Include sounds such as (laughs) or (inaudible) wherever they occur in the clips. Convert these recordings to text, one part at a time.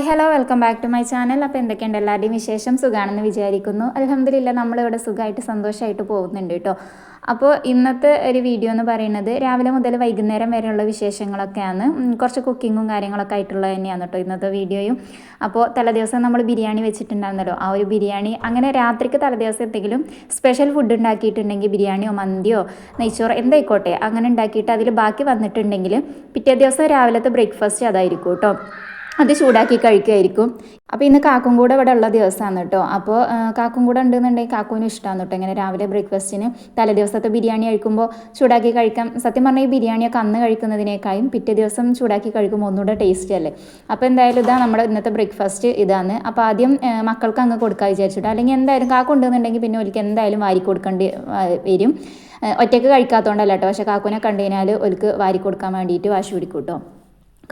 Hi hello welcome back to my channel അപ്പോൾ എന്തൊക്കെയുണ്ട് എല്ലാവരുടെയും വിശേഷം? സുഖമാണെന്ന് വിചാരിക്കുന്നു. അലഹമ്മദില്ല നമ്മളിവിടെ സുഖമായിട്ട് സന്തോഷമായിട്ട് പോകുന്നുണ്ട് കേട്ടോ അപ്പോൾ ഇന്നത്തെ ഒരു വീഡിയോ എന്ന് പറയുന്നത് രാവിലെ മുതൽ വൈകുന്നേരം വരെയുള്ള വിശേഷങ്ങളൊക്കെയാണ്. കുറച്ച് കുക്കിങ്ങും കാര്യങ്ങളൊക്കെ ആയിട്ടുള്ളത് തന്നെയാണ് കേട്ടോ ഇന്നത്തെ വീഡിയോയും അപ്പോൾ തലേദിവസം നമ്മൾ ബിരിയാണി വെച്ചിട്ടുണ്ടായിരുന്നല്ലോ. ആ ഒരു ബിരിയാണി അങ്ങനെ രാത്രിക്ക് തലേദിവസം എന്തെങ്കിലും സ്പെഷ്യൽ ഫുഡ് ഉണ്ടാക്കിയിട്ടുണ്ടെങ്കിൽ ബിരിയാണിയോ മന്തിയോ നെയ്ച്ചോറോ എന്തായിക്കോട്ടെ അങ്ങനെ ഉണ്ടാക്കിയിട്ട് അതിൽ ബാക്കി വന്നിട്ടുണ്ടെങ്കിൽ പിറ്റേ ദിവസം രാവിലത്തെ ബ്രേക്ക്ഫാസ്റ്റ് അതായിരിക്കും കേട്ടോ അത് ചൂടാക്കി കഴിക്കുമായിരിക്കും അപ്പോൾ ഇന്ന് കാക്കും കൂടെ ഇവിടെ ഉള്ള ദിവസമാണ് കേട്ടോ അപ്പോൾ കാക്കും കൂടെ ഉണ്ടെന്നുണ്ടെങ്കിൽ കാക്കുവിന് ഇഷ്ടമാണ് കേട്ടോ ഇങ്ങനെ രാവിലെ ബ്രേക്ക്ഫാസ്റ്റിന് തലേ ദിവസത്തെ ബിരിയാണി കഴിക്കുമ്പോൾ ചൂടാക്കി കഴിക്കാം. സത്യം പറഞ്ഞാൽ ഈ ബിരിയാണിയൊക്കെ അന്ന് കഴിക്കുന്നതിനേക്കാളും പിറ്റേ ദിവസം ചൂടാക്കി കഴിക്കുമ്പോൾ ഒന്നുകൂടെ ടേസ്റ്റ് അല്ലേ? അപ്പോൾ എന്തായാലും ഇതാ നമ്മുടെ ഇന്നത്തെ ബ്രേക്ക്ഫാസ്റ്റ് ഇതാണ്. അപ്പോൾ ആദ്യം മക്കൾക്ക് അങ്ങ് കൊടുക്കാൻ വിചാരിച്ചിട്ട് അല്ലെങ്കിൽ എന്തായാലും കാക്ക ഉണ്ടെന്നുണ്ടെങ്കിൽ പിന്നെ ഒരിക്കൽ എന്തായാലും വാരി കൊടുക്കേണ്ടി വരും. ഒറ്റയ്ക്ക് കഴിക്കാത്തതുകൊണ്ടല്ല കേട്ടോ പക്ഷേ കാക്കുവിനെ കണ്ടു കഴിഞ്ഞാൽ ഒലിക്ക് വാരി കൊടുക്കാൻ വേണ്ടിയിട്ട് വാശി പിടിക്കും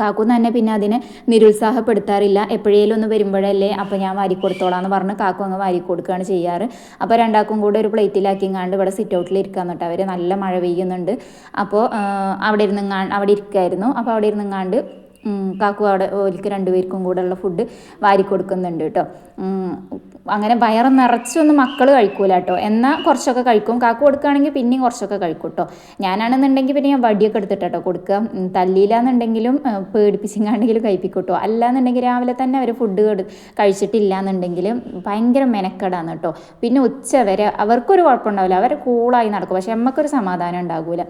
കാക്കു തന്നെ പിന്നെ അതിനെ നിരുത്സാഹപ്പെടുത്താറില്ല. എപ്പോഴേലും ഒന്ന് വരുമ്പോഴല്ലേ അപ്പോൾ ഞാൻ വാരി കൊടുത്തോളാം എന്ന് പറഞ്ഞ് കാക്കു അങ്ങ് വാരി കൊടുക്കുകയാണ് ചെയ്യാറ്. അപ്പോൾ രണ്ടാക്കും കൂടെ ഒരു പ്ലേറ്റിലാക്കിങ്ങാണ്ട് ഇവിടെ സിറ്റ് ഔട്ടിൽ ഇരിക്കാൻ തൊട്ട് അവർ നല്ല മഴ പെയ്യുന്നുണ്ട്. അപ്പോൾ അവിടെ ഇരുന്ന് അവിടെ ഇരിക്കായിരുന്നു. അപ്പോൾ അവിടെ ഇരുന്നങ്ങാണ്ട് കാക്കു അവിടെ ഓലിക്ക് രണ്ടുപേർക്കും കൂടെ ഉള്ള ഫുഡ് വാരി കൊടുക്കുന്നുണ്ട് കേട്ടോ. അങ്ങനെ വയറ് നിറച്ചൊന്നും മക്കൾ കഴിക്കൂല കേട്ടോ എന്നാൽ കുറച്ചൊക്കെ കഴിക്കും. കാക്ക കൊടുക്കുകയാണെങ്കിൽ പിന്നെയും കുറച്ചൊക്കെ കഴിക്കും കേട്ടോ ഞാനാണെന്നുണ്ടെങ്കിൽ പിന്നെ ഞാൻ വടിയൊക്കെ എടുത്തിട്ട് കേട്ടോ കൊടുക്കുക. തല്ലിയില്ല തല്ലിയില്ലാന്നുണ്ടെങ്കിലും പേടിപ്പിച്ചിങ്ങാണ്ടെങ്കിലും കഴിപ്പിക്കും കേട്ടോ അല്ലാന്നുണ്ടെങ്കിൽ രാവിലെ തന്നെ അവർ ഫുഡ് കഴിച്ചിട്ടില്ല എന്നുണ്ടെങ്കിൽ ഭയങ്കര മെനക്കെടാന്ന് കേട്ടോ. പിന്നെ ഉച്ച വരെ അവർക്കൊരു കുഴപ്പമുണ്ടാവില്ല. അവർ കൂളായി നടക്കും. പക്ഷെ നമ്മക്കൊരു സമാധാനം ഉണ്ടാകൂല.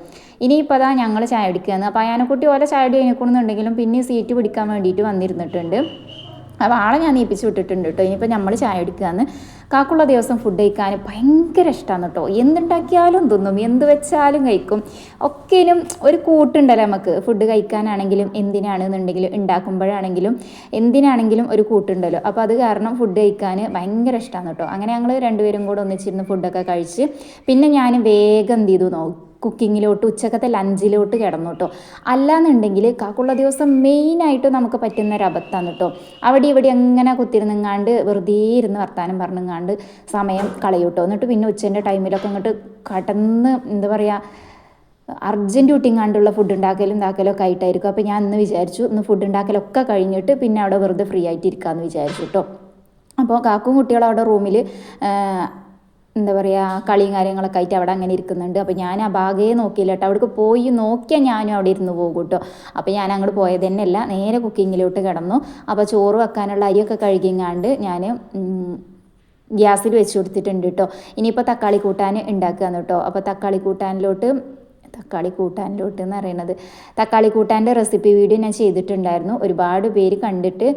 ഇനിയിപ്പോൾ അതാ ഞങ്ങൾ ചായ കുടിക്കുകയെന്ന് അപ്പോൾ അയാനെക്കുട്ടി ഓല ചായ അടി കഴിഞ്ഞിക്കൊണ്ടെന്നുണ്ടെങ്കിലും പിന്നെ സീറ്റ് പിടിക്കാൻ വേണ്ടിയിട്ട് വന്നിരുന്നിട്ടുണ്ട്. അപ്പോൾ ആളെ ഞാൻ നീപ്പിച്ച് വിട്ടിട്ടുണ്ട് കേട്ടോ. ഇനിയിപ്പോൾ നമ്മൾ ചായ എടുക്കുകയെന്ന് കാക്കുള്ള ദിവസം ഫുഡ് കഴിക്കാൻ ഭയങ്കര ഇഷ്ടമാണ് കേട്ടോ. എന്തുണ്ടാക്കിയാലും തിന്നും എന്ത് വെച്ചാലും കഴിക്കും. ഒക്കേനും ഒരു കൂട്ടുണ്ടല്ലോ നമുക്ക്. ഫുഡ് കഴിക്കാനാണെങ്കിലും എന്തിനാണെന്നുണ്ടെങ്കിലും ഉണ്ടാക്കുമ്പോഴാണെങ്കിലും എന്തിനാണെങ്കിലും ഒരു കൂട്ടുണ്ടല്ലോ. അപ്പോൾ അത് കാരണം ഫുഡ് കഴിക്കാൻ ഭയങ്കര ഇഷ്ടമാണ് കേട്ടോ. അങ്ങനെ ഞങ്ങൾ രണ്ടുപേരും കൂടെ ഒന്നിച്ചിരുന്ന് ഫുഡൊക്കെ കഴിച്ച് പിന്നെ ഞാൻ വേഗം എന്ത് ചെയ്തു? നോക്കും. കുക്കിങ്ങിലോട്ട് ഉച്ചക്കത്തെ ലഞ്ചിലോട്ട് കിടന്നു കേട്ടോ അല്ലാന്നുണ്ടെങ്കിൽ കാക്കുള്ള ദിവസം മെയിനായിട്ട് നമുക്ക് പറ്റുന്ന ഒരു അബദ്ധമാണ് കേട്ടോ അവിടെ ഇവിടെ എങ്ങനെ കുത്തിരുന്നെങ്ങാണ്ട് വെറുതെ ഇരുന്ന് വർത്താനം പറഞ്ഞെങ്ങാണ്ട് സമയം കളയൂട്ടോ എന്നിട്ട് പിന്നെ ഉച്ചന്റെ ടൈമിലൊക്കെ അങ്ങോട്ട് കടന്ന് എന്താ പറയുക അർജന്റ് ഊട്ടിങ്ങാണ്ടുള്ള ഫുഡ് ഉണ്ടാക്കലും ഇതാക്കലും ഒക്കെ ആയിട്ടായിരിക്കും. അപ്പോൾ ഞാൻ ഇന്ന് വിചാരിച്ചു ഇന്ന് ഫുഡ് ഉണ്ടാക്കലൊക്കെ കഴിഞ്ഞിട്ട് പിന്നെ അവിടെ വെറുതെ ഫ്രീ ആയിട്ട് ഇരിക്കാമെന്ന് വിചാരിച്ചു കേട്ടോ അപ്പോൾ കാക്കും കുട്ടികളും അവിടെ റൂമിൽ എന്താ പറയുക കളിയും കാര്യങ്ങളൊക്കെ ആയിട്ട് അവിടെ അങ്ങനെ ഇരിക്കുന്നുണ്ട്. അപ്പോൾ ഞാൻ ആ ഭാഗേ നോക്കിയില്ല കേട്ടോ. അവിടേക്ക് പോയി നോക്കിയാൽ ഞാനും അവിടെ ഇരുന്ന് പോകും കേട്ടോ. അപ്പോൾ ഞാൻ അങ്ങോട്ട് പോയത് തന്നെയല്ല നേരെ കുക്കിങ്ങിലോട്ട് കിടന്നു. അപ്പോൾ ചോറ് വെക്കാനുള്ള അരിയൊക്കെ കഴുകിങ്ങാണ്ട് ഞാൻ ഗ്യാസിൽ വെച്ച് കൊടുത്തിട്ടുണ്ട് കേട്ടോ. ഇനിയിപ്പോൾ തക്കാളി കൂട്ടാൻ ഉണ്ടാക്കുകയാണ് കേട്ടോ. അപ്പോൾ തക്കാളി കൂട്ടാനിലോട്ട് തക്കാളി കൂട്ടാനിലോട്ട് എന്ന് പറയുന്നത്. തക്കാളി കൂട്ടാന്റെ റെസിപ്പി വീഡിയോ ഞാൻ ചെയ്തിട്ടുണ്ടായിരുന്നു. ഒരുപാട് പേര് കണ്ടിട്ട്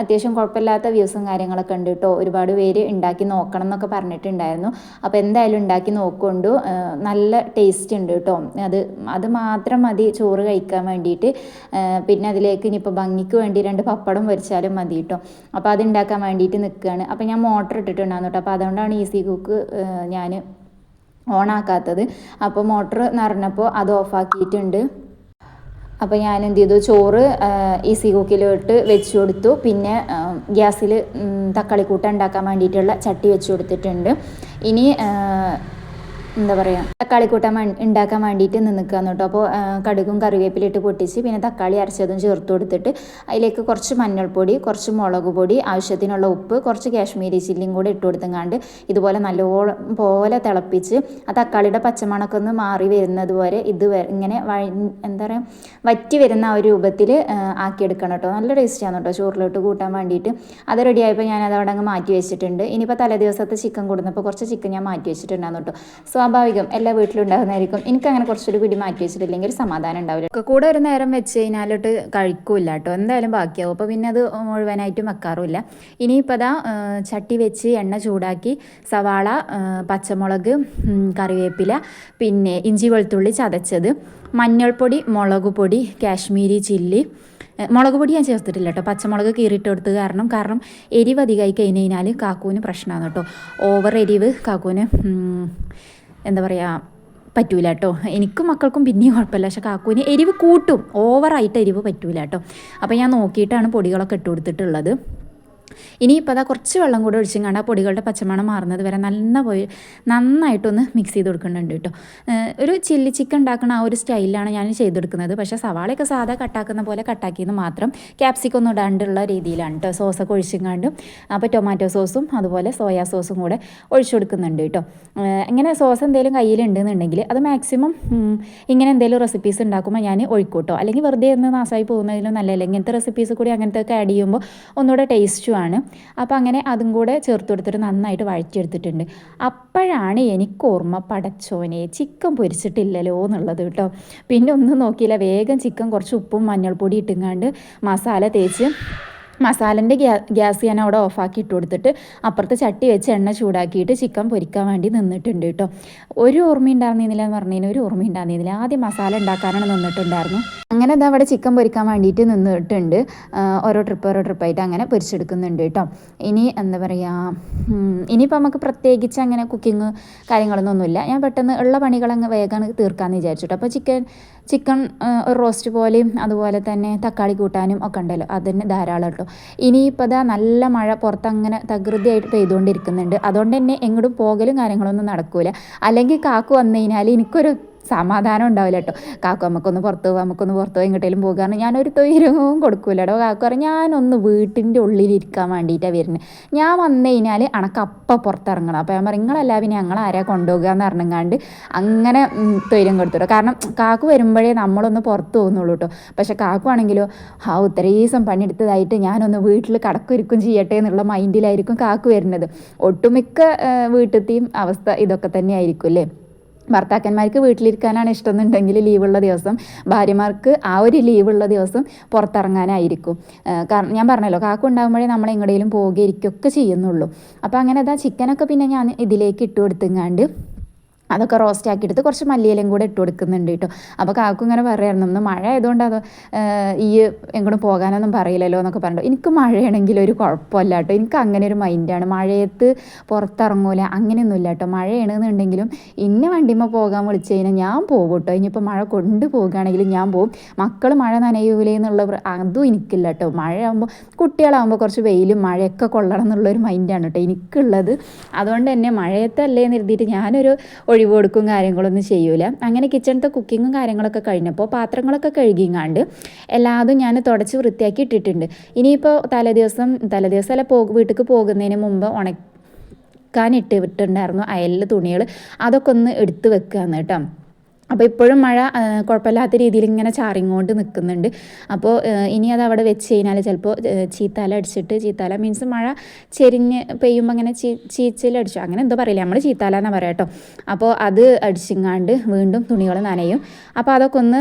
അത്യാവശ്യം കുഴപ്പമില്ലാത്ത വ്യൂസും കാര്യങ്ങളൊക്കെ ഉണ്ട് കേട്ടോ ഒരുപാട് പേര് ഉണ്ടാക്കി നോക്കണം എന്നൊക്കെ പറഞ്ഞിട്ടുണ്ടായിരുന്നു. അപ്പോൾ എന്തായാലും ഉണ്ടാക്കി നോക്കൊണ്ടു നല്ല ടേസ്റ്റ് ഉണ്ട് കേട്ടോ അത് അത് മാത്രം മതി ചോറ് കഴിക്കാൻ വേണ്ടിയിട്ട്. പിന്നെ അതിലേക്ക് ഇനിയിപ്പോൾ ഭംഗിക്ക് വേണ്ടി രണ്ട് പപ്പടം പൊരിച്ചാലും മതി കേട്ടോ അപ്പോൾ അത് ഉണ്ടാക്കാൻ വേണ്ടിയിട്ട് നിൽക്കുകയാണ് അപ്പോൾ ഞാൻ മോട്ടർ ഇട്ടിട്ടുണ്ടായിരുന്നു കേട്ടോ അപ്പോൾ അതുകൊണ്ടാണ് ഈസി കുക്ക് ഞാൻ ഓണാക്കാത്തത്. അപ്പോൾ മോട്ടർ നിറഞ്ഞപ്പോൾ അത് ഓഫാക്കിയിട്ടുണ്ട്. അപ്പോൾ ഞാൻ എന്ത് ചെയ്തു ചോറ് ഈസി കുക്കിലോട്ട് വെച്ച് കൊടുത്തു പിന്നെ ഗ്യാസിൽ തക്കാളി കൂട്ട ഉണ്ടാക്കാൻ വേണ്ടിയിട്ടുള്ള ചട്ടി വെച്ച് കൊടുത്തിട്ടുണ്ട് ഇനി എന്താ പറയുക തക്കാളി കൂട്ടാൻ ഉണ്ടാക്കാൻ വേണ്ടിയിട്ട് നിൽക്കുക കേട്ടോ. അപ്പോൾ കടുകും കറിവേപ്പിലിട്ട് പൊട്ടിച്ച് പിന്നെ തക്കാളി അരച്ചതും ചേർത്ത് കൊടുത്തിട്ട് അതിലേക്ക് കുറച്ച് മഞ്ഞൾപ്പൊടി കുറച്ച് മുളക് പൊടി ആവശ്യത്തിനുള്ള ഉപ്പ് കുറച്ച് കാശ്മീരി ചില്ലിയും കൂടി ഇട്ട് കൊടുത്തങ്ങാണ്ട് ഇതുപോലെ നല്ലോണം പോലെ തിളപ്പിച്ച് ആ തക്കാളിയുടെ പച്ചമണമൊക്കെ ഒന്ന് മാറി വരുന്നത് വരെ ഇത് ഇങ്ങനെ എന്താ പറയുക വറ്റി വരുന്ന ആ ഒരു രൂപത്തിൽ ആക്കിയെടുക്കണം കേട്ടോ. നല്ല ടേസ്റ്റാണ് കേട്ടോ ചോറിലോട്ട് കൂട്ടാൻ വേണ്ടിയിട്ട്. അത് റെഡിയായപ്പോൾ ഞാൻ അവിടെ അങ്ങ് മാറ്റി വെച്ചിട്ടുണ്ട്. ഇനിയിപ്പോൾ തലേ ദിവസത്തെ ചിക്കൻ കൊടുന്നപ്പോൾ കുറച്ച് ചിക്കൻ ഞാൻ മാറ്റി വെച്ചിട്ടുണ്ടായിരുന്നു കേട്ടോ. സ്വാഭാവികം എല്ലാ വീട്ടിലും ഉണ്ടാകുന്നതായിരിക്കും. എനിക്ക് അങ്ങനെ കുറച്ചൊരു പിടി മാറ്റി വെച്ചിട്ടില്ലെങ്കിൽ ഒരു സമാധാനം ഉണ്ടാവില്ല. കൂടെ ഒരു നേരം വെച്ച് കഴിഞ്ഞാലോട്ട് കഴിക്കൂല കേട്ടോ. എന്തായാലും ബാക്കിയാവും. അപ്പോൾ പിന്നെ അത് മുഴുവനായിട്ടും വെക്കാറുമില്ല. ഇനിയിപ്പോൾ അതാ ചട്ടി വെച്ച് എണ്ണ ചൂടാക്കി സവാള പച്ചമുളക് കറിവേപ്പില പിന്നെ ഇഞ്ചി വെളുത്തുള്ളി ചതച്ചത് മഞ്ഞൾപ്പൊടി മുളക് പൊടി കാശ്മീരി ചില്ലി. മുളക് പൊടി ഞാൻ ചേർത്തിട്ടില്ല കേട്ടോ. പച്ചമുളക് കീറിയിട്ട് കൊടുത്ത് കാരണം കാരണം എരിവ് അധികമായി കഴിഞ്ഞ് കഴിഞ്ഞാൽ കാക്കൂന് പ്രശ്നമാണ് കേട്ടോ. ഓവർ എരിവ് കാക്കൂന് എന്താ പറയുക പറ്റൂല കേട്ടോ എനിക്കും മക്കൾക്കും പിന്നെയും കുഴപ്പമില്ല. പക്ഷെ കാക്കുവിന് എരിവ് കൂട്ടും. ഓവറായിട്ട് എരിവ് പറ്റൂല കേട്ടോ അപ്പോൾ ഞാൻ നോക്കിയിട്ടാണ് പൊടികളൊക്കെ ഇട്ട് കൊടുത്തിട്ടുള്ളത്. ഇനിയിപ്പോൾ അതാ കുറച്ച് വെള്ളം കൂടെ ഒഴിച്ചും കണ്ട് ആ പൊടികളുടെ പച്ചമണം മാറുന്നത് വരെ നല്ല പോയി നന്നായിട്ടൊന്ന് മിക്സ് ചെയ്ത് കൊടുക്കുന്നുണ്ട് കേട്ടോ. ഒരു ചില്ലി ചിക്കൻ ഉണ്ടാക്കുന്ന ആ ഒരു സ്റ്റൈലാണ് ഞാൻ ചെയ്തെടുക്കുന്നത്. പക്ഷേ സവാളയൊക്കെ സാധാ കട്ടാക്കുന്ന പോലെ കട്ടാക്കിയെന്ന് മാത്രം ക്യാപ്സിക്കം ഒന്നും ഇടാണ്ടുള്ള രീതിയിലാണ് കേട്ടോ. സോസൊക്കെ ഒഴിച്ചും കണ്ടും അപ്പോൾ ടൊമാറ്റോ സോസും അതുപോലെ സോയാ സോസും കൂടെ ഒഴിച്ചു കൊടുക്കുന്നുണ്ട് കേട്ടോ. ഇങ്ങനെ സോസ് എന്തെങ്കിലും കയ്യിലുണ്ടെന്നുണ്ടെങ്കിൽ അത് മാക്സിമം ഇങ്ങനെ എന്തെങ്കിലും റെസിപ്പീസ് ഉണ്ടാക്കുമ്പോൾ ഞാൻ ഒഴിക്കൂട്ടോ. അല്ലെങ്കിൽ വെറുതെ ഒന്ന് നാശമായി പോകുന്നതിലും നല്ലതല്ല. ഇങ്ങനത്തെ റെസിപ്പീസ് കൂടി അങ്ങനത്തെ ഒക്കെ ആഡ് ചെയ്യുമ്പോൾ ഒന്നുകൂടെ ടേസ്റ്റുമാണ് അപ്പോൾ അങ്ങനെ അതും കൂടെ ചേർത്ത് കൊടുത്തിട്ട് നന്നായിട്ട് വഴറ്റിയെടുത്തിട്ടുണ്ട്. അപ്പോഴാണ് എനിക്ക് ഓർമ്മ പടച്ചോനെ ചിക്കൻ പൊരിച്ചിട്ടില്ലല്ലോ എന്നുള്ളത് കേട്ടോ. പിന്നെ ഒന്നും നോക്കിയില്ല. വേഗം ചിക്കൻ കുറച്ച് ഉപ്പും മഞ്ഞൾപ്പൊടി ഇട്ടുങ്ങാണ്ട് മസാല തേച്ച് മസാലന്റെ ഗ്യാ ഗ്യാസ് ഞാൻ അവിടെ ഓഫാക്കി ഇട്ട് കൊടുത്തിട്ട് അപ്പുറത്ത് ചട്ടി വെച്ച് എണ്ണ ചൂടാക്കിയിട്ട് ചിക്കൻ പൊരിക്കാൻ വേണ്ടി നിന്നിട്ടുണ്ട് കേട്ടോ. ഒരു ഓർമ്മ ഉണ്ടായിരുന്നില്ല എന്ന് പറഞ്ഞതിന് ഒരു ഓർമ്മ ഉണ്ടായിരുന്നില്ല. ആദ്യം മസാല ഉണ്ടാക്കാനാണ് നിന്നിട്ടുണ്ടായിരുന്നു. അങ്ങനെ ഇതാ അവിടെ ചിക്കൻ പൊരിക്കാൻ വേണ്ടിയിട്ട് നിന്നിട്ടുണ്ട്. ഓരോ ട്രിപ്പ് ഓരോ ട്രിപ്പായിട്ട് അങ്ങനെ പൊരിച്ചെടുക്കുന്നുണ്ട് കേട്ടോ. ഇനി എന്താ പറയുക ഇനിയിപ്പോൾ നമുക്ക് പ്രത്യേകിച്ച് അങ്ങനെ കുക്കിങ് കാര്യങ്ങളൊന്നും ഒന്നുമില്ല ഞാൻ പെട്ടെന്ന് ഉള്ള പണികളങ്ങ് വേഗം തീർക്കാമെന്ന് വിചാരിച്ചിട്ട്. അപ്പോൾ ചിക്കൻ ചിക്കൻ ഒരു റോസ്റ്റ് പോലെയും അതുപോലെ തന്നെ തക്കാളി കൂട്ടാനും ഒക്കെ ഉണ്ടല്ലോ. അതിന് ധാരാളം കേട്ടോ ഇനിയിപ്പോൾ ഇതാ നല്ല മഴ പുറത്തങ്ങനെ തകൃതിയായിട്ട് പെയ്തുകൊണ്ടിരിക്കുന്നുണ്ട്. അതുകൊണ്ട് തന്നെ എങ്ങോട്ടും പോകലും കാര്യങ്ങളൊന്നും നടക്കൂല. അല്ലെങ്കിൽ കാക്കു വന്നു കഴിഞ്ഞാൽ എനിക്കൊരു സമാധാനം ഉണ്ടാവില്ല കേട്ടോ കാക്കു നമുക്കൊന്ന് പുറത്ത് പോകാം നമുക്കൊന്ന് പുറത്ത് പോയി എങ്ങോട്ടേലും പോകാന്ന് ഞാനൊരു തൊയിരവും കേട്ടോ കാക്കു പറഞ്ഞു. ഞാനൊന്ന് വീട്ടിന്റെ ഉള്ളിലിരിക്കാൻ വേണ്ടിയിട്ടാണ് വരുന്നത് ഞാൻ വന്നു കഴിഞ്ഞാൽ അണക്കപ്പം പുറത്തിറങ്ങണം. അപ്പോൾ ഞാൻ പറയും നിങ്ങളല്ല പിന്നെ ഞങ്ങൾ ആരാ കൊണ്ടുപോകുക എന്ന് പറഞ്ഞങ്ങാണ്ട് അങ്ങനെ തൈരം തൊയിരം കൊടുത്തു കാരണം കാക്കു വരുമ്പോഴേ നമ്മളൊന്ന് പുറത്ത് പോകുന്നുള്ളൂ കേട്ടോ പക്ഷേ കാക്കു ആണെങ്കിലോ ആ ഇത്രയും പണിയെടുത്തതായിട്ട് ഞാനൊന്ന് വീട്ടിൽ കടക്കൊരുക്കും ചെയ്യട്ടെ എന്നുള്ള മൈൻഡിലായിരിക്കും കാക്കു വരുന്നത്. ഒട്ടുമിക്ക വീട്ടിലത്തെയും അവസ്ഥ ഇതൊക്കെ തന്നെ ആയിരിക്കും അല്ലേ? ഭർത്താക്കന്മാർക്ക് വീട്ടിലിരിക്കാനാണ് ഇഷ്ടം എന്നുണ്ടെങ്കിൽ ലീവുള്ള ദിവസം ഭാര്യമാർക്ക് ആ ഒരു ലീവുള്ള ദിവസം പുറത്തിറങ്ങാനായിരിക്കും. കാരണം ഞാൻ പറഞ്ഞല്ലോ കാക്കു ഉണ്ടാകുമ്പോഴേ നമ്മൾ എങ്ങോട്ടേലും പോവുകയും ഇരിക്കുകയൊക്കെ ചെയ്യുന്നുള്ളൂ. അപ്പോൾ അങ്ങനെ അതാ ചിക്കനൊക്കെ പിന്നെ ഞാൻ ഇതിലേക്ക് ഇട്ട് കൊടുത്തുങ്ങാണ്ട് അതൊക്കെ റോസ്റ്റ് ആക്കി എടുത്ത് കുറച്ച് മല്ലിയിലയും കൂടെ ഇട്ട് കൊടുക്കുന്നുണ്ട് കേട്ടോ. അപ്പോൾ കാക്കു ഇങ്ങനെ പറയായിരുന്നു ഒന്ന് മഴ ആയതുകൊണ്ട് അത് ഈ എങ്ങോട്ടും പോകാനൊന്നും പറയില്ലല്ലോ എന്നൊക്കെ പറഞ്ഞു എനിക്ക് മഴയാണെങ്കിൽ ഒരു കുഴപ്പമില്ല കേട്ടോ. എനിക്ക് അങ്ങനെ ഒരു മൈൻഡാണ് മഴയത്ത് പുറത്തിറങ്ങൂല. അങ്ങനെയൊന്നുമില്ല കേട്ടോ. മഴയാണെന്നുണ്ടെങ്കിലും ഇന്ന വണ്ടിമ്മ പോകാൻ വിളിച്ചു കഴിഞ്ഞാൽ ഞാൻ പോകും കേട്ടോ. ഇനിയിപ്പോൾ മഴ കൊണ്ട് പോകുകയാണെങ്കിലും ഞാൻ പോകും. മക്കൾ മഴ നനയൂലേ എന്നുള്ള അതും എനിക്കില്ല കേട്ടോ. മഴയാകുമ്പോൾ കുട്ടികളാകുമ്പോൾ കുറച്ച് വെയിലും മഴയൊക്കെ കൊള്ളണം എന്നുള്ളൊരു മൈൻഡാണ് കേട്ടോ എനിക്കുള്ളത്. അതുകൊണ്ട് തന്നെ മഴയത്തല്ലേ എന്ന് എഴുതിയിട്ട് ഞാനൊരു ഒഴിവ് കൊടുക്കും കാര്യങ്ങളൊന്നും ചെയ്യൂല. അങ്ങനെ കിച്ചണത്തെ കുക്കിങ്ങും കാര്യങ്ങളൊക്കെ കഴിഞ്ഞപ്പോൾ പാത്രങ്ങളൊക്കെ കഴുകിങ്ങാണ്ട് എല്ലാതും ഞാൻ തുടച്ച് വൃത്തിയാക്കി ഇട്ടിട്ടുണ്ട്. ഇനിയിപ്പോൾ തലേദിവസം തലേദിവസം അല്ല പോ വീട്ടിലേക്ക് പോകുന്നതിന് മുമ്പ് ഉണക്കാനിട്ട് വിട്ടിട്ടുണ്ടായിരുന്നു അയലിൽ തുണികൾ അതൊക്കെ ഒന്ന് എടുത്ത് വെക്കുകയാണ് കേട്ടോ. അപ്പോൾ ഇപ്പോഴും മഴ കുഴപ്പമില്ലാത്ത രീതിയിൽ ഇങ്ങനെ ചാറിങ്ങോണ്ട് നിൽക്കുന്നുണ്ട് അപ്പോൾ ഇനി അത് അവിടെ വെച്ച് കഴിഞ്ഞാൽ ചിലപ്പോൾ ചീത്താല അടിച്ചിട്ട് ചീത്താല മീൻസ് മഴ ചെരിഞ്ഞ് പെയ്യുമ്പോൾ അങ്ങനെ ചീ ചീച്ചിലടിച്ചു അങ്ങനെ എന്തോ പറയില്ല? നമ്മൾ ചീത്താല എന്നാ പറയാം കേട്ടോ അപ്പോൾ അത് അടിച്ചിങ്ങാണ്ട് വീണ്ടും തുണികൾ നനയും. അപ്പോൾ അതൊക്കെ ഒന്ന്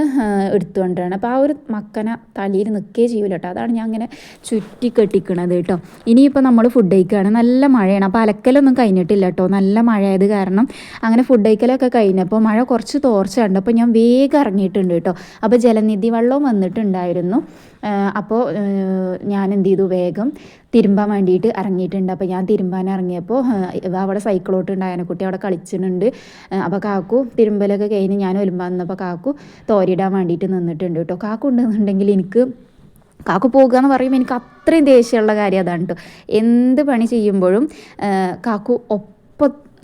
എടുത്തുകൊണ്ടാണ് അപ്പോൾ ആ ഒരു മക്കന തലയിൽ നിൽക്കേ ചെയ്യൂല കേട്ടോ അതാണ് ഞാൻ അങ്ങനെ ചുറ്റി കെട്ടിക്കണത് കേട്ടോ ഇനിയിപ്പോൾ നമ്മൾ ഫുഡ് കഴിക്കുകയാണ് നല്ല മഴയാണ്. അപ്പോൾ അലക്കലൊന്നും കഴിഞ്ഞിട്ടില്ല കേട്ടോ നല്ല മഴയായത് കാരണം അങ്ങനെ ഫുഡ് കഴിക്കലൊക്കെ കഴിഞ്ഞപ്പോൾ മഴ കുറച്ച് തോർച്ച ഉണ്ട് അപ്പോൾ ഞാൻ വേഗം ഇറങ്ങിയിട്ടുണ്ട് കേട്ടോ. അപ്പോൾ ജലനിധി വെള്ളവും വന്നിട്ടുണ്ടായിരുന്നു. അപ്പോൾ ഞാൻ എന്ത് ചെയ്തു? വേഗം തിരുമ്പാൻ വേണ്ടിയിട്ട് ഇറങ്ങിയിട്ടുണ്ട്. അപ്പോൾ ഞാൻ തിരുമ്പാൻ ഇറങ്ങിയപ്പോൾ അവിടെ സൈക്കിളോട്ട് സൈക്കിളോട്ടുണ്ടായ കുട്ടി അവിടെ കളിച്ചിട്ടുണ്ട്. അപ്പോൾ കാക്കു തിരുമ്പലൊക്കെ കഴിഞ്ഞ് ഞാൻ ഒലുമ്പാൻ നിന്നപ്പോൾ കാക്കു തോരിടാൻ വേണ്ടിയിട്ട് നിന്നിട്ടുണ്ട് കേട്ടോ. കാക്കു ഉണ്ടെന്നുണ്ടെങ്കിൽ എനിക്ക് കാക്കു പോകുക എന്ന് പറയുമ്പോൾ എനിക്ക് അത്രയും ദേഷ്യമുള്ള കാര്യം അതാണ് കേട്ടോ. എന്ത് പണി ചെയ്യുമ്പോഴും കാക്കു ഒപ്പം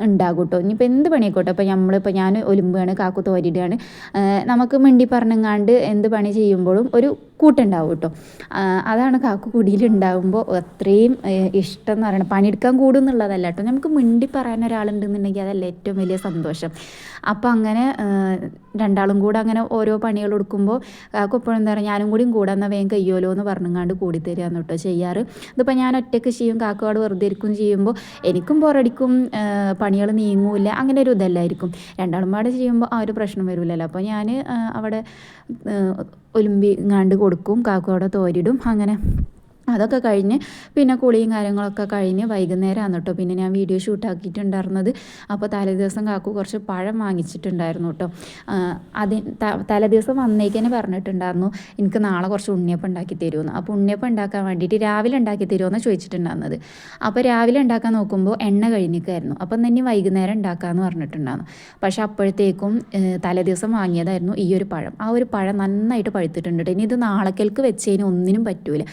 ഉണ്ടാകും കേട്ടോ ഇനിയിപ്പോൾ എന്ത് പണിയായിക്കോട്ടെ? അപ്പോൾ നമ്മളിപ്പോൾ ഞാൻ ഒലുമ്പുകയാണ് കാക്കു തോരിടുകയാണ് നമുക്ക് മിണ്ടി പറഞ്ഞങ്ങാണ്ട് എന്ത് പണി ചെയ്യുമ്പോഴും ഒരു കൂട്ടുണ്ടാവും കേട്ടോ. അതാണ് കാക്കു കുടിയിലുണ്ടാകുമ്പോൾ അത്രയും ഇഷ്ടം എന്ന് പറയുന്നത്. പണിയെടുക്കാൻ കൂടും എന്നുള്ളതല്ല കേട്ടോ. നമുക്ക് മിണ്ടി പറയാൻ ഒരാളുണ്ടെന്നുണ്ടെങ്കിൽ അതല്ല ഏറ്റവും വലിയ സന്തോഷം. അപ്പോൾ അങ്ങനെ രണ്ടാളും കൂടെ അങ്ങനെ ഓരോ പണികൾ എടുക്കുമ്പോൾ കാക്കു എപ്പോഴും എന്താ പറയുക ഞാനും കൂടിയും കൂടെ എന്നാൽ വേഗം കയ്യോലോ എന്ന് പറഞ്ഞുകൊണ്ട് കൂടി തരികയാണ് കേട്ടോ ചെയ്യാറ്. ഇതിപ്പോൾ ഞാൻ ഒറ്റയ്ക്ക് ചെയ്യും കാക്കുകാട് വെറുതെ ഇരിക്കും ചെയ്യുമ്പോൾ എനിക്കും ബോറടിക്കും പണികൾ നീങ്ങൂല അങ്ങനെ ഒരു ഇതല്ലായിരിക്കും. രണ്ടാളും പാടെ ചെയ്യുമ്പോൾ ആ ഒരു പ്രശ്നം വരില്ലല്ലോ അപ്പോൾ ഞാൻ അവിടെ ഒലുമ്പിങ്ങാണ്ട് കൊടുക്കും കാക്കോടെ തോരിടും അങ്ങനെ അതൊക്കെ കഴിഞ്ഞ് പിന്നെ കുളിയും കാര്യങ്ങളൊക്കെ കഴിഞ്ഞ് വൈകുന്നേരമാണ് കേട്ടോ. പിന്നെ ഞാൻ വീഡിയോ ഷൂട്ടാക്കിയിട്ടുണ്ടായിരുന്നത് അപ്പോൾ തലേദിവസം കാക്കു കുറച്ച് പഴം വാങ്ങിച്ചിട്ടുണ്ടായിരുന്നു കേട്ടോ. അതി തലേദിവസം വന്നേക്കന്നെ പറഞ്ഞിട്ടുണ്ടായിരുന്നു എനിക്ക് നാളെ കുറച്ച് ഉണ്ണിയപ്പം ഉണ്ടാക്കി തരുമെന്ന് അപ്പോൾ ഉണ്ണിയപ്പം ഉണ്ടാക്കാൻ വേണ്ടിയിട്ട് രാവിലെ ഉണ്ടാക്കി തരുമെന്ന് ചോദിച്ചിട്ടുണ്ടായിരുന്നത്. അപ്പോൾ രാവിലെ ഉണ്ടാക്കാൻ നോക്കുമ്പോൾ എണ്ണ കഴിഞ്ഞിരിക്കുമായിരുന്നു അപ്പം തന്നെ വൈകുന്നേരം ഉണ്ടാക്കാമെന്ന് പറഞ്ഞിട്ടുണ്ടായിരുന്നു. പക്ഷേ അപ്പോഴത്തേക്കും തലേദിവസം ദിവസം വാങ്ങിയതായിരുന്നു ഈ ഒരു പഴം. ആ ഒരു പഴം നന്നായിട്ട് പഴുത്തിട്ടുണ്ട് ഇനി ഇത് നാളേക്കൽക്ക് വെച്ചതിന് ഒന്നിനും പറ്റൂല.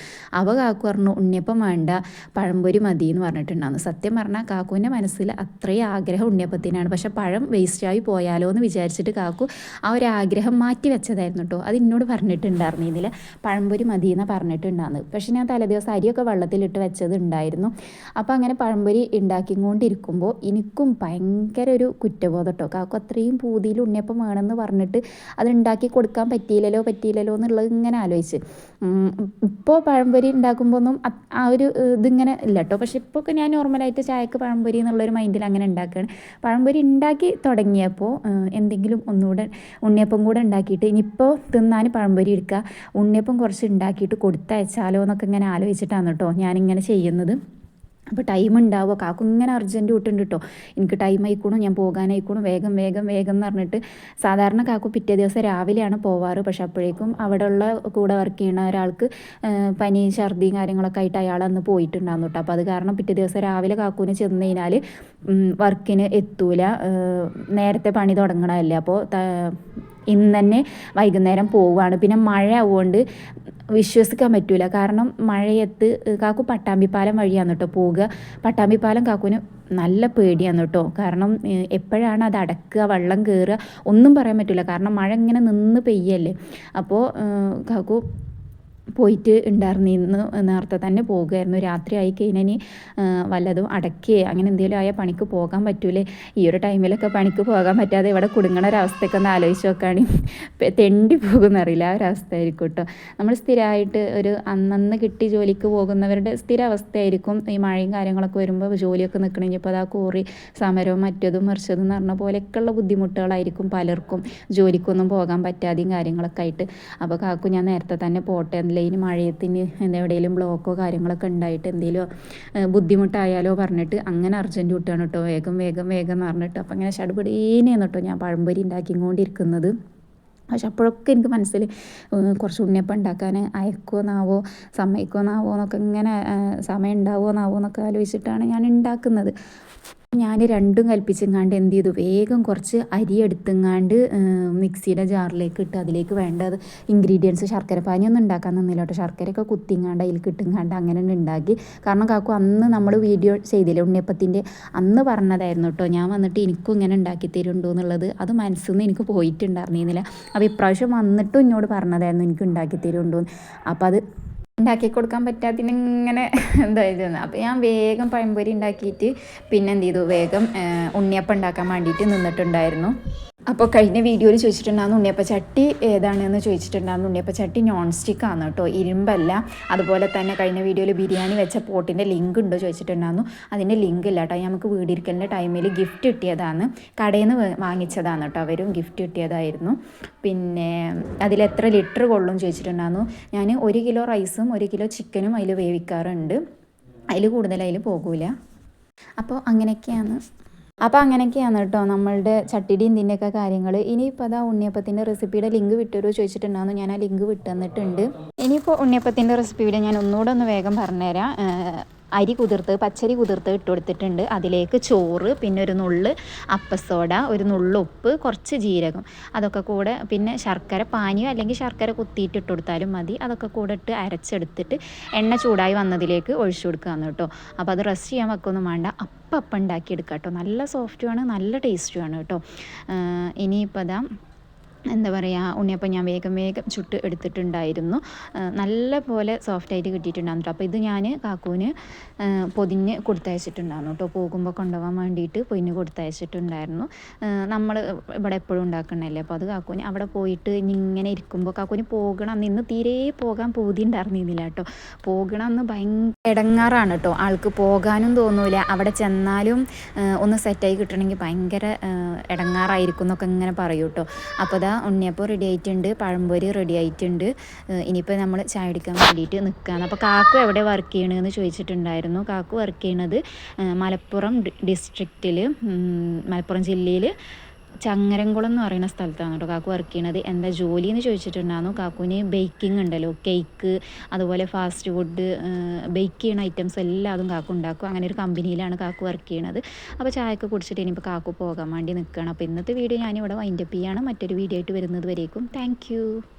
അവ കാക്കു പറഞ്ഞു ഉണ്ണിയപ്പം വേണ്ട പഴംപൊരി മതി എന്ന് പറഞ്ഞിട്ടുണ്ടായിരുന്നു സത്യം പറഞ്ഞാൽ കാക്കുവിന്റെ മനസ്സിൽ അത്രയും ആഗ്രഹം ഉണ്ണിയപ്പത്തിനാണ് പക്ഷേ പഴം വേസ്റ്റായി പോയാലോ എന്ന് വിചാരിച്ചിട്ട് കാക്കു ആ ഒരു ആഗ്രഹം മാറ്റി വെച്ചതായിരുന്നു കേട്ടോ അത് എന്നോട് പറഞ്ഞിട്ടുണ്ടായിരുന്നു ഇതിൽ പഴംപൊരി മതി എന്ന് പറഞ്ഞിട്ടുണ്ടായിരുന്നു പക്ഷേ ഞാൻ തലേദിവസം അരിയൊക്കെ വെള്ളത്തിലിട്ട് വെച്ചത് ഉണ്ടായിരുന്നു അപ്പോൾ അങ്ങനെ പഴംപൊരി ഉണ്ടാക്കിക്കൊണ്ടിരിക്കുമ്പോൾ എനിക്കും ഭയങ്കര ഒരു കുറ്റബോധം കേട്ടോ കാക്കു അത്രയും പൂതിയിൽ ഉണ്ണിയപ്പം വേണമെന്ന് പറഞ്ഞിട്ട് അത് ഉണ്ടാക്കി കൊടുക്കാൻ പറ്റിയില്ലല്ലോ പറ്റിയില്ലല്ലോ എന്നുള്ളത് ഇങ്ങനെ ആലോചിച്ച് ഇപ്പോൾ പഴംപൊരി ഉണ്ടാക്കുമ്പോൾ ഒന്നും ആ ഒരു ഇതിങ്ങനെ ഇല്ല കേട്ടോ പക്ഷെ ഇപ്പോൾ ഒക്കെ ഞാൻ നോർമലായിട്ട് ചായക്ക് പഴംപൊരി എന്നുള്ളൊരു മൈൻഡിൽ അങ്ങനെ ഉണ്ടാക്കുകയാണ് പഴംപൊരി ഉണ്ടാക്കി തുടങ്ങിയപ്പോൾ എന്തെങ്കിലും ഒന്നുകൂടെ ഉണ്ണിയപ്പം കൂടെ ഉണ്ടാക്കിയിട്ട് ഇനിയിപ്പോൾ തിന്നാൻ പഴംപൊരി എടുക്കുക ഉണ്ണിയപ്പം കുറച്ച് ഉണ്ടാക്കിയിട്ട് കൊടുത്തയച്ചാലോ എന്നൊക്കെ ഇങ്ങനെ ആലോചിച്ചിട്ടാണ് കേട്ടോ ഞാനിങ്ങനെ ചെയ്യുന്നത്. അപ്പോൾ ടൈം ഉണ്ടാവുക കാക്കു ഇങ്ങനെ അർജന്റ് വിട്ടുണ്ട് കേട്ടോ എനിക്ക് ടൈം ആയിക്കോണു ഞാൻ പോകാനായിക്കോണു. വേഗം വേഗം വേഗം എന്ന് പറഞ്ഞിട്ട് സാധാരണ കാക്കു പിറ്റേ ദിവസം രാവിലെയാണ് പോവാറ്. പക്ഷെ അപ്പോഴേക്കും അവിടെയുള്ള കൂടെ വർക്ക് ചെയ്യുന്ന ഒരാൾക്ക് പനി ഛർദിയും കാര്യങ്ങളൊക്കെ ആയിട്ട് അയാൾ അന്ന് പോയിട്ടുണ്ടായിരുന്നു കേട്ടോ അപ്പോൾ അത് കാരണം പിറ്റേ ദിവസം രാവിലെ കാക്കുവിന് ചെന്ന് കഴിഞ്ഞാൽ വർക്കിന് എത്തൂല. നേരത്തെ പണി തുടങ്ങണമല്ലേ അപ്പോൾ ഇന്ന് തന്നെ വൈകുന്നേരം പോവുകയാണ്. പിന്നെ മഴ ആവുകൊണ്ട് വിശ്വസിക്കാൻ പറ്റില്ല കാരണം മഴയത്ത് കാക്കു പട്ടാമ്പിപ്പാലം വഴിയാണ് കേട്ടോ പോവുക. പട്ടാമ്പിപ്പാലം കാക്കുവിന് നല്ല പേടിയാണ് കേട്ടോ. കാരണം എപ്പോഴാണ് അത് അടക്കുക വെള്ളം കയറുക ഒന്നും പറയാൻ പറ്റില്ല കാരണം മഴ ഇങ്ങനെ നിന്ന് പെയ്യല്ലേ. അപ്പോൾ കാക്കു പോയിട്ട് ഉണ്ടായിരുന്നു നേരത്തെ തന്നെ പോകുമായിരുന്നു രാത്രി ആയി കഴിഞ്ഞാൽ വല്ലതും അടക്കേ അങ്ങനെ എന്തെങ്കിലും ആയ പണിക്ക് പോകാൻ പറ്റൂലേ. ഈ ഒരു ടൈമിലൊക്കെ പണിക്ക് പോകാൻ പറ്റാതെ ഇവിടെ കുടുങ്ങണ ഒരവസ്ഥയൊക്കെ ഒന്ന് ആലോചിച്ച് നോക്കുകയാണെങ്കിൽ തെണ്ടി പോകുന്നറിയില്ല ആ ഒരവസ്ഥ ആയിരിക്കും കേട്ടോ നമ്മൾ സ്ഥിരമായിട്ട് ഒരു അന്നന്ന് കിട്ടി ജോലിക്ക് പോകുന്നവരുടെ സ്ഥിര അവസ്ഥയായിരിക്കും ഈ മഴയും കാര്യങ്ങളൊക്കെ വരുമ്പോൾ ജോലിയൊക്കെ നിൽക്കണമെങ്കിൽ ഇപ്പോൾ അതാ കോറി സമരവും മറ്റതും മറിച്ചതും എന്ന് പറഞ്ഞ പോലെയൊക്കെയുള്ള ബുദ്ധിമുട്ടുകളായിരിക്കും പലർക്കും. ജോലിക്കൊന്നും പോകാൻ പറ്റാതെയും കാര്യങ്ങളൊക്കെ ആയിട്ട്. അപ്പോൾ കാക്കു ഞാൻ നേരത്തെ തന്നെ പോട്ടെ ലൈന് മഴയത്തിന് എവിടെയെങ്കിലും ബ്ലോക്കോ കാര്യങ്ങളൊക്കെ ഉണ്ടായിട്ട് എന്തെങ്കിലും ബുദ്ധിമുട്ടായാലോ പറഞ്ഞിട്ട് അങ്ങനെ അർജന്റ് വിട്ടാണ് കേട്ടോ വേഗം വേഗം വേഗം എന്ന് പറഞ്ഞിട്ട് അപ്പം അങ്ങനെ ഷടുപടീനെയാണ് കേട്ടോ ഞാൻ പഴംപൊരി ഉണ്ടാക്കിക്കൊണ്ടിരിക്കുന്നത്. പക്ഷെ അപ്പോഴൊക്കെ എനിക്ക് മനസ്സിൽ കുറച്ച് ഉണ്ണിയപ്പം ഉണ്ടാക്കാൻ അയക്കുമെന്നാവോ സമ്മതിക്കുമെന്നാവോ എന്നൊക്കെ ഇങ്ങനെ സമയം ഉണ്ടാവുമോ എന്നാവോ എന്നൊക്കെ ആലോചിച്ചിട്ടാണ് ഞാൻ ഉണ്ടാക്കുന്നത്. ഞാൻ രണ്ടും കൽപ്പിച്ചെങ്ങാണ്ട് എന്ത് ചെയ്തു വേഗം കുറച്ച് അരി എടുത്തെങ്ങാണ്ട് മിക്സിയുടെ ജാറിലേക്ക് ഇട്ട് അതിലേക്ക് വേണ്ടത് ഇൻഗ്രീഡിയൻസ് ശർക്കര പാനിയൊന്നും ഉണ്ടാക്കാൻ നിന്നില്ല കേട്ടോ. ശർക്കരയൊക്കെ കുത്തിങ്ങാണ്ട് അതിൽ കിട്ടുങ്ങാണ്ട് അങ്ങനെ ഉണ്ടാക്കി. കാരണം കാക്കു അന്ന് നമ്മൾ വീഡിയോ ചെയ്തില്ലേ ഉണ്ണിയപ്പത്തിന്റെ അന്ന് പറഞ്ഞതായിരുന്നു കേട്ടോ. ഞാൻ വന്നിട്ട് എനിക്കും ഇങ്ങനെ ഉണ്ടാക്കി തരുന്നുണ്ടോ എന്നുള്ളത് അത് മനസ്സിൽ നിന്ന് എനിക്ക് പോയിട്ടുണ്ടായിരുന്നില്ല. അപ്പോൾ ഇപ്രാവശ്യം വന്നിട്ടും എന്നോട് പറഞ്ഞതായിരുന്നു എനിക്ക് ഉണ്ടാക്കി തരുന്നുണ്ടോ അപ്പോൾ അത് ഉണ്ടാക്കി കൊടുക്കാൻ പറ്റാത്തതിന് ഇങ്ങനെ (laughs) എന്തായിരുന്നു അപ്പോൾ ഞാൻ വേഗം പഴംപൊരി ഉണ്ടാക്കിയിട്ട് പിന്നെ എന്ത് ചെയ്തു? വേഗം ഉണ്ണിയപ്പം ഉണ്ടാക്കാൻ വേണ്ടിയിട്ട് നിന്നിട്ടുണ്ടായിരുന്നു. അപ്പോൾ കഴിഞ്ഞ വീഡിയോയിൽ ചോദിച്ചിട്ടുണ്ടായിരുന്നു ഉണ്ണിയപ്പ ചട്ടി ഏതാണെന്ന് ചോദിച്ചിട്ടുണ്ടായിരുന്നു. ഉണ്ണിയപ്പ ചട്ടി നോൺ സ്റ്റിക്ക് ആണ് കേട്ടോ. ഇരുമ്പല്ല. അതുപോലെ തന്നെ കഴിഞ്ഞ വീഡിയോയിൽ ബിരിയാണി വെച്ച പോട്ടിന്റെ ലിങ്ക് ഉണ്ടോ ചോദിച്ചിട്ടുണ്ടായിരുന്നു. അതിന്റെ ലിങ്ക് ഇല്ല കേട്ടോ. നമുക്ക് വീടിരിക്കലിന്റെ ടൈമിൽ ഗിഫ്റ്റ് കിട്ടിയതാണ്. കടയിൽ നിന്ന് വാങ്ങിച്ചതാണ് കേട്ടോ. അവരും ഗിഫ്റ്റ് കിട്ടിയതായിരുന്നു. പിന്നെ അതിൽ എത്ര ലിറ്റർ കൊള്ളും ചോദിച്ചിട്ടുണ്ടായിരുന്നു. ഞാൻ ഒരു കിലോ റൈസും ഒരു കിലോ ചിക്കനും അതിൽ വേവിക്കാറുണ്ട്. അതിൽ കൂടുതൽ അതിൽ പോകൂല. അപ്പോൾ അങ്ങനെയൊക്കെയാണ് അപ്പോൾ അങ്ങനെയൊക്കെയാണ് കേട്ടോ നമ്മളുടെ ചട്ടിടിയും ഇതിന്റെയൊക്കെ കാര്യങ്ങൾ ഇനിയിപ്പോൾ അതാ ഉണ്ണിയപ്പത്തിന്റെ റെസിപ്പിയുടെ ലിങ്ക് വിട്ടൊരു ചോദിച്ചിട്ടുണ്ടായിരുന്നു. ഞാൻ ആ ലിങ്ക് വിട്ടു തന്നിട്ടുണ്ട് ഇനിയിപ്പോൾ ഉണ്ണിയപ്പത്തിന്റെ റെസിപ്പിയുടെ ഞാൻ ഒന്നുകൂടെ ഒന്ന് വേഗം പറഞ്ഞുതരാം. അരി കുതിർത്ത് പച്ചരി കുതിർത്ത് ഇട്ട് കൊടുത്തിട്ടുണ്ട്. അതിലേക്ക് ചോറ് പിന്നെ ഒരു നുള്ള് അപ്പസോഡ ഒരു നുള്ള് ഉപ്പ് കുറച്ച് ജീരകം. അതൊക്കെ കൂടെ പിന്നെ ശർക്കര പാനിയോ അല്ലെങ്കിൽ ശർക്കര കുത്തിയിട്ട് ഇട്ട് കൊടുത്താലും മതി. അതൊക്കെ കൂടെ ഇട്ട് അരച്ചെടുത്തിട്ട് എണ്ണ ചൂടായി വന്നതിലേക്ക് ഒഴിച്ചു കൊടുക്കുകയെന്ന് കേട്ടോ. അപ്പോൾ അത് റെസ്റ്റ് ചെയ്യാൻ വെക്കൊന്നും വേണ്ട. അപ്പം അപ്പം ഉണ്ടാക്കിയെടുക്കാം കേട്ടോ. നല്ല സോഫ്റ്റുമാണ് നല്ല ടേസ്റ്റുമാണ് കേട്ടോ. ഇനിയിപ്പോൾ അതാ എന്താ പറയുക ഉണ്ണിയപ്പം ഞാൻ വേഗം വേഗം ചുട്ട് എടുത്തിട്ടുണ്ടായിരുന്നു. നല്ല പോലെ സോഫ്റ്റായിട്ട് കിട്ടിയിട്ടുണ്ടായിരുന്നു അപ്പോൾ ഇത് ഞാൻ കാക്കൂന് പൊതിഞ്ഞ് കൊടുത്തയച്ചിട്ടുണ്ടായിരുന്നു കേട്ടോ പോകുമ്പോൾ കൊണ്ടുപോകാൻ വേണ്ടിയിട്ട് പൊതിഞ്ഞ് കൊടുത്തയച്ചിട്ടുണ്ടായിരുന്നു. നമ്മൾ ഇവിടെ എപ്പോഴും ഉണ്ടാക്കണല്ലേ? അപ്പോൾ അത് കാക്കൂന് അവിടെ പോയിട്ട് ഇങ്ങനെ ഇരിക്കുമ്പോൾ കാക്കൂന് പോകണം. നിന്ന് തീരെ പോകാൻ പൂതി ഉണ്ടായിരുന്നില്ല കേട്ടോ പോകണം എന്ന് ഭയങ്കര ഇടങ്ങാറാണ് കേട്ടോ ആൾക്ക് പോകാനും തോന്നൂല. അവിടെ ചെന്നാലും ഒന്ന് സെറ്റായി കിട്ടണമെങ്കിൽ ഭയങ്കര ഇടങ്ങാറായിരിക്കും എന്നൊക്കെ ഇങ്ങനെ പറയൂ കേട്ടോ അപ്പോൾ അതാ ഉണ്ണിയപ്പം റെഡി ആയിട്ടുണ്ട് പഴംപൊരി റെഡി ആയിട്ടുണ്ട്. ഇനിയിപ്പോൾ നമ്മൾ ചായ എടുക്കാൻ വേണ്ടിയിട്ട് നിൽക്കുകയാണ് അപ്പോൾ കാക്കു എവിടെ വർക്ക് ചെയ്യണമെന്ന് ചോദിച്ചിട്ടുണ്ടായിരുന്നു. കാക്കു വർക്ക് ചെയ്യണത് മലപ്പുറം ഡിസ്ട്രിക്റ്റിൽ മലപ്പുറം ജില്ലയിൽ ചങ്ങരംകുളം എന്ന് പറയുന്ന സ്ഥലത്താണ് കേട്ടോ കാക്കു വർക്ക് ചെയ്യണത്. എന്താ ജോലി എന്ന് ചോദിച്ചിട്ടുണ്ടായിരുന്നു. കാക്കുവിന് ബേക്കിംഗ് ഉണ്ടല്ലോ. കേക്ക് അതുപോലെ ഫാസ്റ്റ് ഫുഡ് ബേക്ക് ചെയ്യുന്ന ഐറ്റംസ് എല്ലാം അതും കാക്കു ഉണ്ടാക്കും. അങ്ങനെ ഒരു കമ്പനിയിലാണ് കാക്കു വർക്ക് ചെയ്യണത്. അപ്പോൾ ചായയൊക്കെ കുടിച്ചിട്ട് ഇനിയിപ്പോൾ കാക്കു പോകാൻ വേണ്ടി നിൽക്കുകയാണ് അപ്പോൾ ഇന്നത്തെ വീഡിയോ ഞാനിവിടെ വൈൻഡപ്പ് ചെയ്യാണ്. മറ്റൊരു വീഡിയോ ആയിട്ട് വരുന്നത് വരേക്കും. താങ്ക്